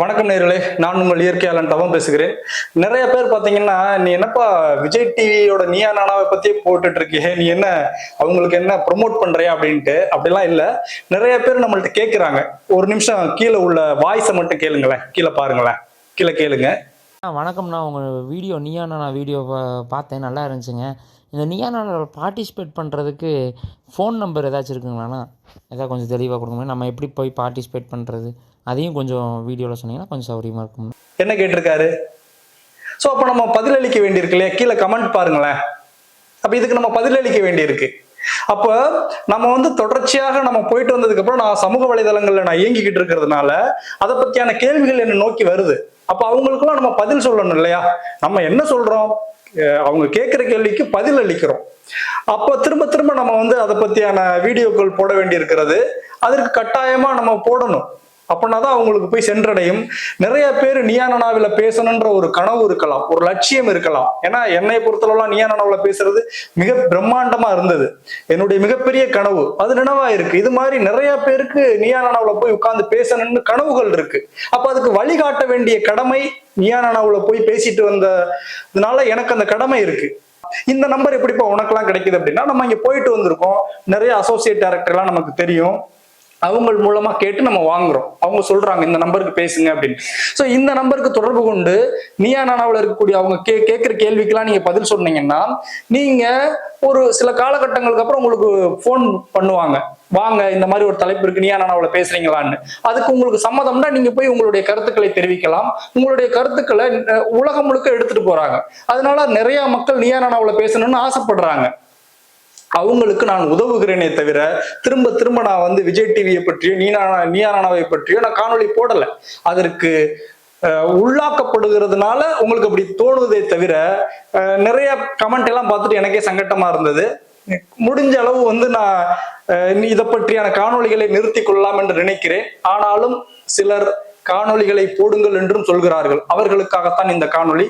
வணக்கம் நேர்களே நான் உங்கள் இயற்கையாளன் தவம் பேசுகிறேன். நிறைய பேர் பார்த்தீங்கன்னா நீ என்னப்பா விஜய் டிவியோட நீயா நானாவை பத்தியே போட்டுட்டு இருக்கியே நீ என்ன அவங்களுக்கு என்ன ப்ரொமோட் பண்றியா? அப்படின்ட்டு. அப்படிலாம் இல்லை. நிறைய பேர் நம்மள்ட்ட கேட்குறாங்க ஒரு நிமிஷம் கீழே உள்ள வாய்ஸை மட்டும் கேளுங்களேன். கீழே பாருங்களேன். கீழே கேளுங்க. ஆ வணக்கம்ண்ணா உங்கள் வீடியோ நீயா நான் வீடியோ பார்த்தேன். நல்லா இருந்துச்சுங்க. இந்த நீயா பார்ட்டிசிபேட் பண்ணுறதுக்கு ஃபோன் நம்பர் ஏதாச்சும் இருக்குங்களாண்ணா? எதாவது கொஞ்சம் தெளிவாக கொடுங்க நம்ம எப்படி போய் பார்ட்டிசிபேட் பண்ணுறது அதையும் கொஞ்சம் வீடியோவில் சொன்னீங்கன்னா கொஞ்சம் சௌகரியமாக இருக்கும். என்ன கேட்டிருக்காரு? ஸோ அப்போ நம்ம பதிலளிக்க வேண்டியிருக்கு இல்லையா? கீழே கமெண்ட் பாருங்களேன். அப்போ இதுக்கு நம்ம பதிலளிக்க வேண்டியிருக்கு. அப்ப நம்ம வந்து தொடர்ச்சியாக நம்ம போயிட்டு வந்ததுக்கு அப்புறம் நான் சமூக வலைதளங்கள்ல நான் இயங்கிக்கிட்டு இருக்கிறதுனால அதை பத்தியான கேள்விகள் என்ன நோக்கி வருது. அப்ப அவங்களுக்குலாம் நம்ம பதில் சொல்லணும் இல்லையா? நம்ம என்ன சொல்றோம்? அஹ் அவங்க கேட்கிற கேள்விக்கு பதில் அளிக்கிறோம். அப்போ திரும்ப திரும்ப நம்ம வந்து அதை பத்தியான வீடியோக்கள் போட வேண்டி இருக்கிறது அதற்கு கட்டாயமா நம்ம போடணும். அப்படின்னா தான் அவங்களுக்கு போய் சென்றடையும். நிறைய பேர் நியானனாவில் பேசணுன்ற ஒரு கனவு இருக்கலாம். ஒரு லட்சியம் இருக்கலாம். ஏன்னா என்னை பொறுத்தளவுலாம் நியானனாவில் பேசுறது மிக பிரம்மாண்டமா இருந்தது. என்னுடைய மிகப்பெரிய கனவு. அது நினைவா இருக்கு இது மாதிரி நிறைய பேருக்கு நியானனாவில் போய் உட்கார்ந்து பேசணும்னு கனவுகள் இருக்கு. அப்ப அதுக்கு வழிகாட்ட வேண்டிய கடமை நியானனாவில் போய் பேசிட்டு வந்ததுனால எனக்கு அந்த கடமை இருக்கு. இந்த நம்பர் எப்படிப்பா உனக்கெல்லாம் கிடைக்குது அப்படின்னா நம்ம இங்க போயிட்டு வந்திருக்கோம். நிறைய அசோசியேட் டைரக்டர்லாம் நமக்கு தெரியும். அவங்க மூலமா கேட்டு நம்ம வாங்குறோம். அவங்க சொல்றாங்க இந்த நம்பருக்கு பேசுங்க அப்படின்னு. சோ இந்த நம்பருக்கு தொடர்பு கொண்டு நீயா நானாவில் இருக்கக்கூடிய அவங்க கே கேட்கிற கேள்விக்கெல்லாம் நீங்க பதில் சொன்னீங்கன்னா நீங்க ஒரு சில காலகட்டங்களுக்கு அப்புறம் உங்களுக்கு ஃபோன் பண்ணுவாங்க. வாங்க இந்த மாதிரி ஒரு தலைப்பு இருக்கு நீயா நானாவில் பேசுறீங்களான்னு. அதுக்கு உங்களுக்கு சம்மதம்னா நீங்க போய் உங்களுடைய கருத்துக்களை தெரிவிக்கலாம். உங்களுடைய கருத்துக்களை உலகம் முழுக்க எடுத்துட்டு போறாங்க. அதனால நிறைய மக்கள் நீயா நானாவில் பேசணும்னு ஆசைப்படுறாங்க. அவங்களுக்கு நான் உதவுகிறேனே தவிர திரும்ப திரும்ப நான் வந்து விஜய் டிவியை பற்றியோ நீனா நீயானாவை பற்றியோ நான் காணொளி போடல. அதற்கு அஹ், உள்ளாக்கப்படுகிறதுனால உங்களுக்கு அப்படி தோணுதே தவிர நிறைய கமெண்ட் எல்லாம் பார்த்துட்டு எனக்கே சங்கட்டமா இருந்தது. முடிஞ்ச அளவு வந்து நான் அஹ், இதை பற்றியான காணொளிகளை நிறுத்தி கொள்ளலாம் என்று நினைக்கிறேன். ஆனாலும் சிலர் காணொளிகளை போடுங்கள் என்றும் சொல்கிறார்கள். அவர்களுக்காகத்தான் இந்த காணொளி.